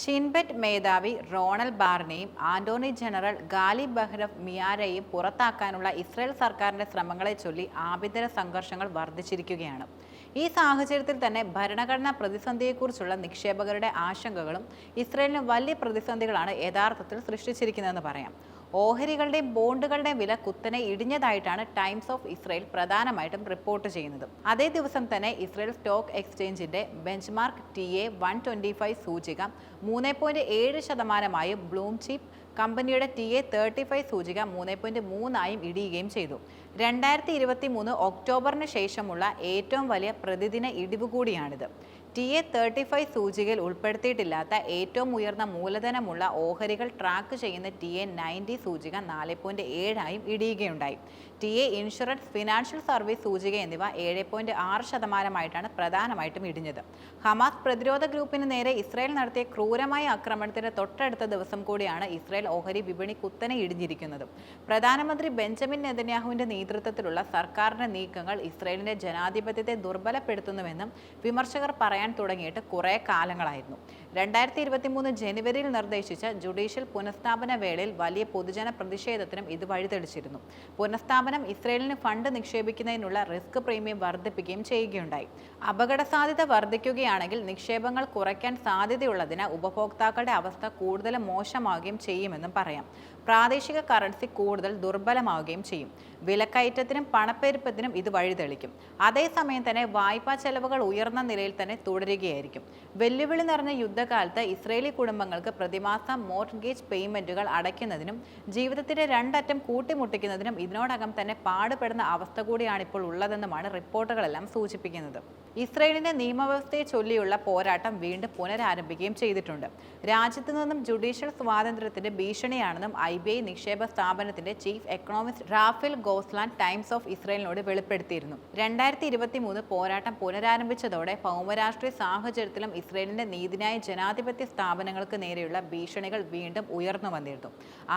Shin Bet മേധാവി Ronen ബാറിനെയും attorney general Gali Baharav മിയാരെയും പുറത്താക്കാനുള്ള ഇസ്രായേൽ സർക്കാരിന്റെ ശ്രമങ്ങളെ ചൊല്ലി ആഭ്യന്തര സംഘർഷങ്ങൾ വർദ്ധിച്ചിരിക്കുകയാണ്. ഈ സാഹചര്യത്തിൽ തന്നെ ഭരണഘടനാ പ്രതിസന്ധിയെക്കുറിച്ചുള്ള നിക്ഷേപകരുടെ ആശങ്കകളും ഇസ്രായേലിന് വലിയ പ്രതിസന്ധികളാണ് യഥാർത്ഥത്തിൽ സൃഷ്ടിച്ചിരിക്കുന്നതെന്ന് പറയാം. ഓഹരികളുടെയും ബോണ്ടുകളുടെയും വില കുത്തനെ ഇടിഞ്ഞതായിട്ടാണ് ടൈംസ് ഓഫ് ഇസ്രയേൽ പ്രധാനമായിട്ടും റിപ്പോർട്ട് ചെയ്യുന്നത്. അതേ ദിവസം തന്നെ Israel stock എക്സ്ചേഞ്ചിന്റെ benchmark T A one twenty five സൂചിക മൂന്ന് പോയിന്റ് ഏഴ് ശതമാനമായും ബ്ലൂം കമ്പനിയുടെ ടി എ തേർട്ടി ഫൈവ് സൂചിക മൂന്ന് പോയിന്റ് മൂന്നായും ഇടിയുകയും ചെയ്തു. രണ്ടായിരത്തി ഇരുപത്തി മൂന്ന് ഒക്ടോബറിന് ശേഷമുള്ള ഏറ്റവും വലിയ പ്രതിദിന ഇടിവ് കൂടിയാണിത്. ടി എ തേർട്ടി ഫൈവ് സൂചികയിൽ ഉൾപ്പെടുത്തിയിട്ടില്ലാത്ത ഏറ്റവും ഉയർന്ന മൂലധനമുള്ള ഓഹരികൾ ട്രാക്ക് ചെയ്യുന്ന ടി എ നയന്റി സൂചിക നാല് പോയിന്റ് ഏഴായും ഇടിയുകയുണ്ടായി. T A insurance financial service സൂചിക എന്നിവ ഏഴ് പോയിന്റ് ആറ് ശതമാനമായിട്ടാണ് പ്രധാനമായിട്ടും ഇടിഞ്ഞത്. ഹമാസ് പ്രതിരോധ ഗ്രൂപ്പിന് നേരെ ഇസ്രായേൽ നടത്തിയ ക്രൂരമായ ആക്രമണത്തിന് തൊട്ടടുത്ത ദിവസം കൂടിയാണ് ഇസ്രായേൽ ഓഹരി വിപണി കുത്തനെ ഇടിഞ്ഞിരിക്കുന്നത്. പ്രധാനമന്ത്രി ബെഞ്ചമിൻ നെതന്യാഹുവിന്റെ നേതൃത്വത്തിലുള്ള സർക്കാരിന്റെ നീക്കങ്ങൾ ഇസ്രായേലിന്റെ ജനാധിപത്യത്തെ ദുർബലപ്പെടുത്തുന്നുവെന്നും വിമർശകർ പറയാൻ തുടങ്ങിയിട്ട് കുറേ കാലങ്ങളായിരുന്നു. രണ്ടായിരത്തി ഇരുപത്തി മൂന്ന് ജനുവരിയിൽ നിർദ്ദേശിച്ച ജുഡീഷ്യൽ പുനഃസ്ഥാപന വേളയിൽ വലിയ പൊതുജന പ്രതിഷേധത്തിനും ഇത് വഴിതെളിച്ചിരുന്നു. പുനഃസ്ഥാപനം ഇസ്രയേലിന് ഫണ്ട് നിക്ഷേപിക്കുന്നതിനുള്ള റിസ്ക് പ്രീമിയം വർദ്ധിപ്പിക്കുകയും ചെയ്യുകയുണ്ടായി. അപകട സാധ്യത വർദ്ധിക്കുകയാണെങ്കിൽ നിക്ഷേപങ്ങൾ കുറയ്ക്കാൻ സാധ്യതയുള്ളതിന് ഉപഭോക്താക്കളുടെ അവസ്ഥ കൂടുതൽ മോശമാകുകയും ചെയ്യുമെന്നും പറയാം. പ്രാദേശിക കറൻസി കൂടുതൽ ദുർബലമാവുകയും ചെയ്യും. വിലക്കയറ്റത്തിനും പണപ്പെരുപ്പത്തിനും ഇത് വഴിതെളിക്കും. അതേസമയം തന്നെ വായ്പാ ചെലവുകൾ ഉയർന്ന നിലയിൽ തന്നെ തുടരുകയായിരിക്കും. വെല്ലുവിളി നിറഞ്ഞ യുദ്ധകാലത്ത് ഇസ്രയേലി കുടുംബങ്ങൾക്ക് പ്രതിമാസ മോർഗേജ് പേയ്മെന്റുകൾ അടയ്ക്കുന്നതിനും ജീവിതത്തിന്റെ രണ്ടറ്റം കൂട്ടിമുട്ടിക്കുന്നതിനും ഇതിനോടകം തന്നെ പാടുപെടുന്ന അവസ്ഥ കൂടിയാണ് ഇപ്പോൾ ഉള്ളതെന്നുമാണ് റിപ്പോർട്ടുകളെല്ലാം സൂചിപ്പിക്കുന്നത്. ഇസ്രയേലിന്റെ നിയമവ്യവസ്ഥയെ ചൊല്ലിയുള്ള പോരാട്ടം വീണ്ടും പുനരാരംഭിക്കുകയും ചെയ്തിട്ടുണ്ട്. രാജ്യത്തു നിന്നും ജുഡീഷ്യൽ സ്വാതന്ത്ര്യത്തിന്റെ ഭീഷണിയാണെന്നും ഐ ബി ഐ നിക്ഷേപ സ്ഥാപനത്തിന്റെ chief economist Rafael Gozlan Times of ഇസ്രയേലിനോട് വെളിപ്പെടുത്തിയിരുന്നു. രണ്ടായിരത്തി ഇരുപത്തി മൂന്ന് പോരാട്ടം പുനരാരംഭിച്ചതോടെ ഭൗമരാഷ്ട്രീയ സാഹചര്യത്തിലും ഇസ്രയേലിന്റെ നീതിന്യായ ജനാധിപത്യ സ്ഥാപനങ്ങൾക്ക് നേരെയുള്ള ഭീഷണികൾ വീണ്ടും ഉയർന്നു വന്നിരുന്നു.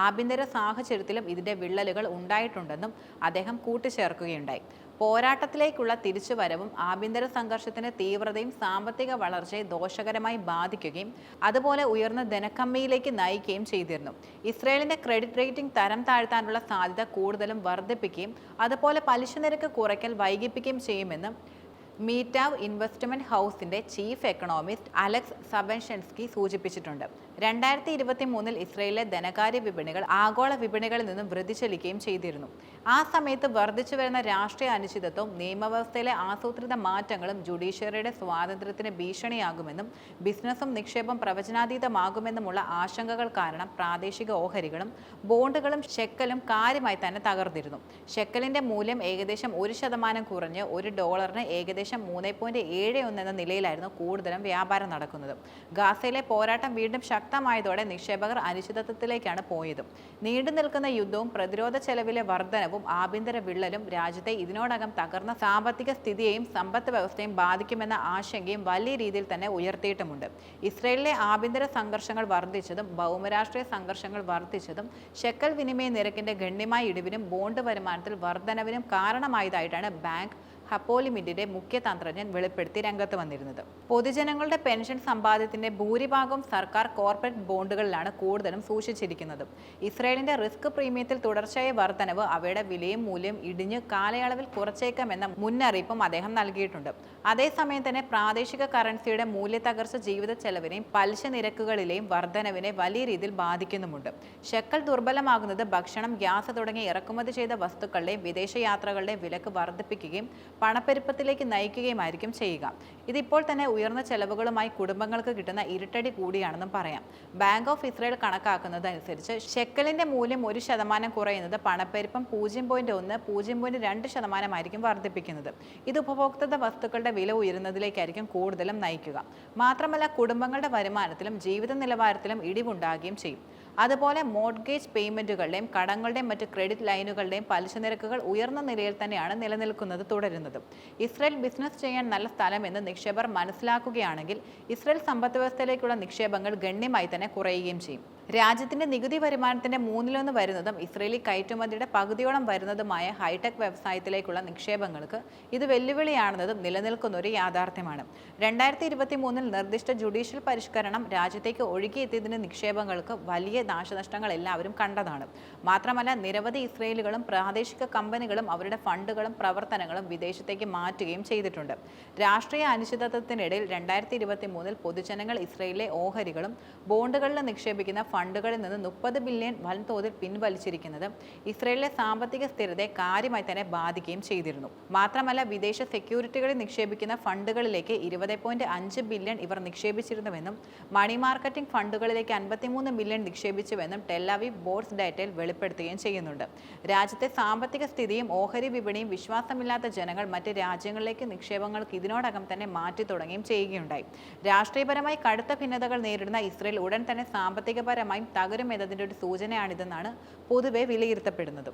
ആഭ്യന്തര സാഹചര്യത്തിലും ഇതിന്റെ വിള്ളലുകൾ ഉണ്ടായിട്ടുണ്ടെന്നും അദ്ദേഹം കൂട്ടിച്ചേർക്കുകയുണ്ടായി. പോരാട്ടത്തിലേക്കുള്ള തിരിച്ചുവരവും ആഭ്യന്തര സംഘർഷത്തിന്റെ തീവ്രതയും സാമ്പത്തിക വളർച്ചയെ ദോഷകരമായി ബാധിക്കുകയും അതുപോലെ ഉയർന്ന ധനക്കമ്മിയിലേക്ക് നയിക്കുകയും ചെയ്തിരുന്നു. ഇസ്രയേലിന്റെ ക്രെഡിറ്റ് റേറ്റിംഗ് തരം താഴ്ത്താനുള്ള സാധ്യത കൂടുതലും വർദ്ധിപ്പിക്കുകയും അതുപോലെ പലിശ നിരക്ക് കുറയ്ക്കൽ വൈകിപ്പിക്കുകയും ചെയ്യുമെന്നും മീറ്റാവ് ഇൻവെസ്റ്റ്മെന്റ് ഹൗസിന്റെ ചീഫ് എക്കണോമിസ്റ്റ് അലക്സ് സബൻഷൻസ്കി സൂചിപ്പിച്ചിട്ടുണ്ട്. രണ്ടായിരത്തി ഇരുപത്തി മൂന്നിൽ ഇസ്രയേലിലെ ധനകാര്യ വിപണികൾ ആഗോള വിപണികളിൽ നിന്നും വൃതിചലിക്കുകയും ചെയ്തിരുന്നു. ആ സമയത്ത് വർദ്ധിച്ചു വരുന്ന രാഷ്ട്രീയ അനിശ്ചിതത്വവും നിയമവ്യവസ്ഥയിലെ ആസൂത്രിത മാറ്റങ്ങളും ജുഡീഷ്യറിയുടെ സ്വാതന്ത്ര്യത്തിന് ഭീഷണിയാകുമെന്നും ബിസിനസ്സും നിക്ഷേപം പ്രവചനാതീതമാകുമെന്നുമുള്ള ആശങ്കകൾ കാരണം പ്രാദേശിക ഓഹരികളും ബോണ്ടുകളും ഷെക്കലും കാര്യമായി തന്നെ തകർന്നിരുന്നു. ഷെക്കലിന്റെ മൂല്യം ഏകദേശം ഒരു ശതമാനം കുറഞ്ഞ് ഒരു ഡോളറിന് ഏകദേശം മൂന്ന് പോയിന്റ് ഏഴ് ഒന്ന് എന്ന നിലയിലായിരുന്നു കൂടുതലും വ്യാപാരം നടക്കുന്നത്. ഗാസയിലെ പോരാട്ടം വീണ്ടും ശക്തമായതോടെ നിക്ഷേപകർ അനിശ്ചിതത്വത്തിലേക്കാണ് പോയത്. നീണ്ടു നിൽക്കുന്ന യുദ്ധവും പ്രതിരോധ ചെലവിലെ വർധനവും ആഭ്യന്തര വിള്ളലും രാജ്യത്തെ ഇതിനോടകം തകർന്ന സാമ്പത്തിക സ്ഥിതിയെയും സമ്പദ് വ്യവസ്ഥയും ബാധിക്കുമെന്ന ആശങ്കയും വലിയ രീതിയിൽ തന്നെ ഉയർത്തിയിട്ടുമുണ്ട്. ഇസ്രയേലിലെ ആഭ്യന്തര സംഘർഷങ്ങൾ വർദ്ധിച്ചതും ഭൗമരാഷ്ട്രീയ സംഘർഷങ്ങൾ വർദ്ധിച്ചതും ഷെക്കൽ വിനിമയ നിരക്കിന്റെ ഗണ്യമായ ഇടിവിനും ബോണ്ട് വരുമാനത്തിൽ വർധനവിനും കാരണമായതായിട്ടാണ് ബാങ്ക് ഹപ്പോലിമിഡിന്റെ മുഖ്യ തന്ത്രജ്ഞൻ വെളിപ്പെടുത്തി രംഗത്ത് വന്നിരുന്നത്. പൊതുജനങ്ങളുടെ പെൻഷൻ സമ്പാദ്യത്തിന്റെ ഭൂരിഭാഗവും സർക്കാർ കോർപ്പറേറ്റ് ബോണ്ടുകളിലാണ് കൂടുതലും സൂക്ഷിച്ചിരിക്കുന്നത്. ഇസ്രയേലിന്റെ റിസ്ക് പ്രീമിയത്തിൽ തുടർച്ചയായ വർധനവ് അവയുടെ വിലയും മൂല്യം ഇടിഞ്ഞ് കാലയളവിൽ കുറച്ചേക്കാമെന്ന മുന്നറിയിപ്പും അദ്ദേഹം നൽകിയിട്ടുണ്ട്. അതേസമയം തന്നെ പ്രാദേശിക കറൻസിയുടെ മൂല്യത്തകർച്ച ജീവിത ചെലവിനെയും പലിശ നിരക്കുകളിലെയും വർധനവിനെ വലിയ രീതിയിൽ ബാധിക്കുന്നുമുണ്ട്. ഷെക്കൽ ദുർബലമാകുന്നത് ഭക്ഷണം ഗ്യാസ് തുടങ്ങിയ ഇറക്കുമതി ചെയ്ത വസ്തുക്കളുടെയും വിദേശയാത്രകളുടെയും വിലക്ക് വർദ്ധിപ്പിക്കുകയും പണപ്പെരുപ്പത്തിലേക്ക് നയിക്കുകയുമായിരിക്കും ചെയ്യുക. ഇതിപ്പോൾ തന്നെ ഉയർന്ന ചെലവുകളുമായി കുടുംബങ്ങൾക്ക് കിട്ടുന്ന ഇരുട്ടടി കൂടിയാണെന്നും പറയാം. ബാങ്ക് ഓഫ് ഇസ്രയേൽ കണക്കാക്കുന്നത് അനുസരിച്ച് ഷെക്കലിന്റെ മൂല്യം ഒരു ശതമാനം കുറയുന്നത് പണപ്പെരുപ്പം പൂജ്യം പോയിന്റ് ഒന്ന് പൂജ്യം പോയിന്റ് രണ്ട് ശതമാനമായിരിക്കും വർദ്ധിപ്പിക്കുന്നത്. ഇത് ഉപഭോക്തൃ വസ്തുക്കളുടെ വില ഉയരുന്നതിലേക്കായിരിക്കും കൂടുതലും നയിക്കുക. മാത്രമല്ല കുടുംബങ്ങളുടെ വരുമാനത്തിലും ജീവിത നിലവാരത്തിലും ഇടിവുണ്ടാകുകയും ചെയ്യും. അതുപോലെ മോഡ്ഗേജ് പേയ്മെന്റുകളുടെയും കടങ്ങളുടെയും മറ്റ് ക്രെഡിറ്റ് ലൈനുകളുടെയും പലിശ നിരക്കുകൾ ഉയർന്ന നിലയിൽ തന്നെയാണ് നിലനിൽക്കുന്നത് തുടരുന്നത്. ഇസ്രയേൽ ബിസിനസ് ചെയ്യാൻ നല്ല സ്ഥലമെന്ന് നിക്ഷേപർ മനസ്സിലാക്കുകയാണെങ്കിൽ ഇസ്രയേൽ സമ്പദ് വ്യവസ്ഥയിലേക്കുള്ള നിക്ഷേപങ്ങൾ ഗണ്യമായി തന്നെ കുറയുകയും ചെയ്യും. രാജ്യത്തിന്റെ നികുതി വരുമാനത്തിന്റെ മൂന്നിലൊന്ന് വരുന്നതും ഇസ്രയേലി കയറ്റുമതിയുടെ പകുതിയോളം വരുന്നതുമായ ഹൈടെക് വ്യവസായത്തിലേക്കുള്ള നിക്ഷേപങ്ങൾക്ക് ഇത് വെല്ലുവിളിയാണെന്നതും നിലനിൽക്കുന്ന ഒരു യാഥാർത്ഥ്യമാണ്. രണ്ടായിരത്തി ഇരുപത്തി മൂന്നിൽ നിർദ്ദിഷ്ട ജുഡീഷ്യൽ പരിഷ്കരണം രാജ്യത്തേക്ക് ഒഴുകിയെത്തിയതിന് നിക്ഷേപങ്ങൾക്ക് വലിയ നാശനഷ്ടങ്ങൾ എല്ലാവരും കണ്ടതാണ്. മാത്രമല്ല നിരവധി ഇസ്രയേലുകളും പ്രാദേശിക കമ്പനികളും അവരുടെ ഫണ്ടുകളും പ്രവർത്തനങ്ങളും വിദേശത്തേക്ക് മാറ്റുകയും ചെയ്തിട്ടുണ്ട്. രാഷ്ട്രീയ അനിശ്ചിതത്വത്തിനിടയിൽ രണ്ടായിരത്തി ഇരുപത്തി മൂന്നിൽ പൊതുജനങ്ങൾ ഇസ്രയേലിലെ ഓഹരികളും ബോണ്ടുകളിൽ നിക്ഷേപിക്കുന്ന ഫണ്ടുകളിൽ നിന്ന് മുപ്പത് ബില്യൺ വൻതോതിൽ പിൻവലിച്ചിരിക്കുന്നത് ഇസ്രയേലിലെ സാമ്പത്തിക സ്ഥിരതയെ കാര്യമായി തന്നെ ബാധിക്കുകയും ചെയ്തിരുന്നു. മാത്രമല്ല വിദേശ സെക്യൂരിറ്റികളിൽ നിക്ഷേപിക്കുന്ന ഫണ്ടുകളിലേക്ക് ഇരുപത് പോയിന്റ് അഞ്ച് ബില്യൺ ഇവർ നിക്ഷേപിച്ചിരുന്നുവെന്നും മണി മാർക്കറ്റിംഗ് ഫണ്ടുകളിലേക്ക് അൻപത്തിമൂന്ന് ബില്യൺ നിക്ഷേപിച്ചുവെന്നും ടെല്ലാവി ബോർഡ്സ് ഡേറ്റയിൽ വെളിപ്പെടുത്തുകയും ചെയ്യുന്നുണ്ട്. രാജ്യത്തെ സാമ്പത്തിക സ്ഥിതിയും ഓഹരി വിപണിയും വിശ്വാസമില്ലാത്ത ജനങ്ങൾ മറ്റ് രാജ്യങ്ങളിലേക്ക് നിക്ഷേപങ്ങൾക്ക് ഇതിനോടകം തന്നെ മാറ്റി തുടങ്ങുകയും ചെയ്യുകയുണ്ടായി. രാഷ്ട്രീയപരമായി കടുത്ത ഭിന്നതകൾ നേരിടുന്ന ഇസ്രയേൽ ഉടൻ തന്നെ സാമ്പത്തികപരമായും തകരുമെന്നതിന്റെ ഒരു സൂചനയാണിതെന്നാണ് പൊതുവെ വിലയിരുത്തപ്പെടുന്നത്.